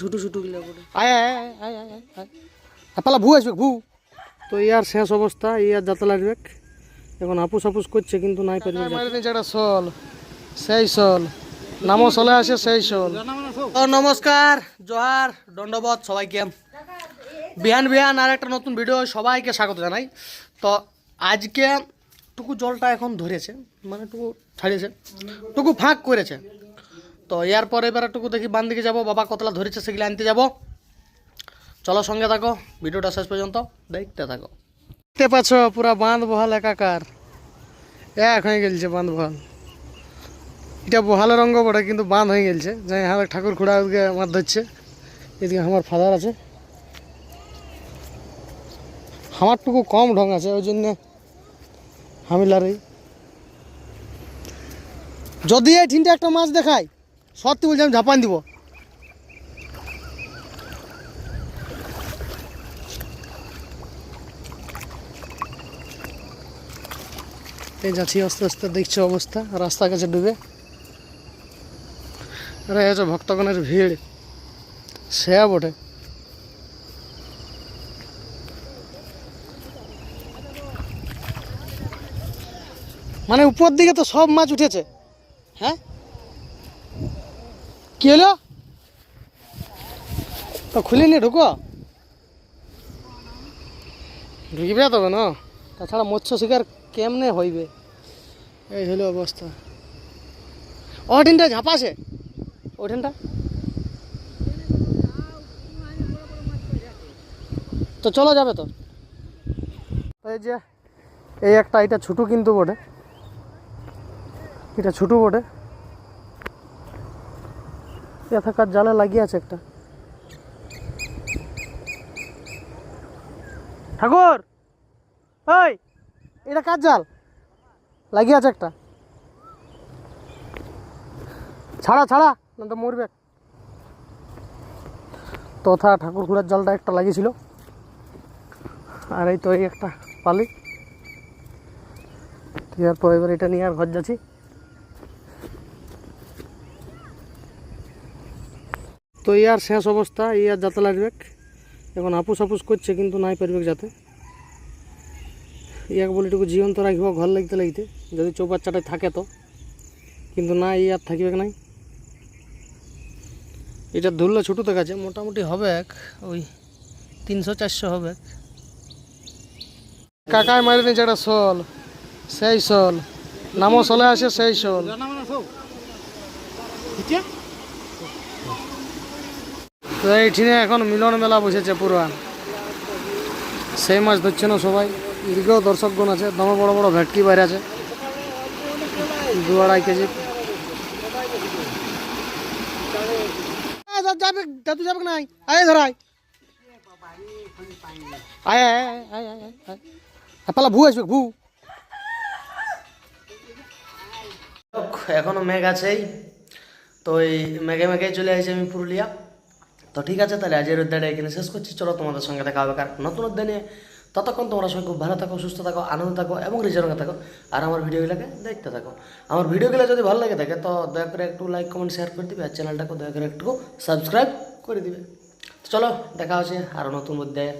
ছোটো ছোটো ভু আসবে ভু। তো শেষ অবস্থা লাগবে এখন আপুস আপুস করছে কিন্তু নাই যেটা সল সেই সল সেই সল নমস্কার জোহার দণ্ডবধ সবাইকে। বিহান বিহান আর একটা নতুন ভিডিও সবাইকে স্বাগত জানাই। তো আজকে টুকু জলটা এখন ধরেছে মানে টুকু ছাড়িয়েছে টুকু ফাঁক করেছে। তো ইয়ার পরে এবার টুকু দেখি বান দিকে যাব, বাবা কতলা ধরেছে সেগুলো আনতে যাব। চলো সঙ্গে থাকো, ভিডিওটা শেষ পর্যন্ত দেখতে থাকো। দেখতে পাচ্ছ পুরা বাঁধ বহাল একাকার। এক হয়ে গেলছে বাঁধ বহাল এটা বহালের রঙ্গ বটে, কিন্তু বাঁধ হয়ে গেলছে। যাই আমার ঠাকুর খুড়া ওদিকে মাছ ধরছে। এদিকে আমার ফাদার আছে। আমারটুকু কম ঢং আছে, ওই জন্য হামিলারই। যদি এই ঠিনটা একটা মাছ দেখায় সত্যি বলছি, আমি ঝাপান দিব। এই যাচ্ছি, আস্তে আস্তে দেখছি অবস্থা রাস্তা কাছে ডুবে। হচ্ছে ভক্তগণের ভিড় সে বটে। মানে উপর দিকে তো সব মাছ উঠেছে হ্যাঁ? কি হলো? তো খুলিনি, ঢুকো। ঢুকিবে তবে না তাছাড়া মৎস্য শিকার কেমনে হইবে? এই হলো অবস্থা। ওঠিনটা ঝাপাসে ওঠিনটা তো চলো যাবে তো। এই যে, এই একটা, এটা ছোটো কিন্তু বটে। এটা ছোটো বটে। থাকার জালে লাগিয়ে আছে একটা। ঠাকুর! ওই এটা কার জাল? লাগিয়ে আছে একটা। ছাড়া ছাড়া না তো মরবে। তথা ঠাকুর খুঁড়ার জালটা একটা লাগিয়েছিল। আর এই তো এই একটা পালি। এরপর এবার এটা নিয়ে আর ঘর যাচ্ছি। ইয়ার শেষ অবস্থা, ইয়ার যাতে লাগবে এখন আপুস আপুস করছে, কিন্তু নাই পারবে যাতে। ইয়াক বলে এটুকু জীবন্ত রাখব, ঘর লাগতে লাগতে। যদি চৌবাচ্চাটায় থাকে তো। কিন্তু না ইয়ার থাকবে নাই। এটা ধরলে ছোটো দেখাচ্ছে মোটামুটি হবে ওই তিনশো চারশো হবে কাকায় মারি দিয়েছে একটা শোল, সেই শোল। নামও চলে আসে, সেই শোল। তো এইখানে এখন মিলন মেলা বসেছে পুরা সেই মাছ ধরছে না সবাই। এদিকেও দর্শকগণ আছে। দমে বড় বড় ভেটকি বাইরে আছে দু আড়াই কেজি যাবে পালা ভু আসবে এখনও মেঘ আছেই। তো এই মেঘে মেঘে চলে আসি আমি পুরুলিয়া। তো ঠিক আছে, তাহলে আজের অধ্যায়টা এখানে শেষ করছি। চলো তোমাদের সঙ্গে দেখা হবে কারণ নতুন অধ্যায় ততক্ষণ তোমরা সবাই খুব ভালো থাকো, সুস্থ থাকো, আনন্দ থাকো এবং রিজার্ভে থাকো। আর আমার ভিডিওগুলোকে দেখতে থাকো। আমার ভিডিওগুলো যদি ভালো লাগে থাকে, তো দয়া করে একটু লাইক কমেন্ট শেয়ার করে দিবে। আর চ্যানেলটাকে দয়া করে একটু সাবস্ক্রাইব করে দিবে। চলো, দেখা হচ্ছে আরও নতুন অধ্যায়ে।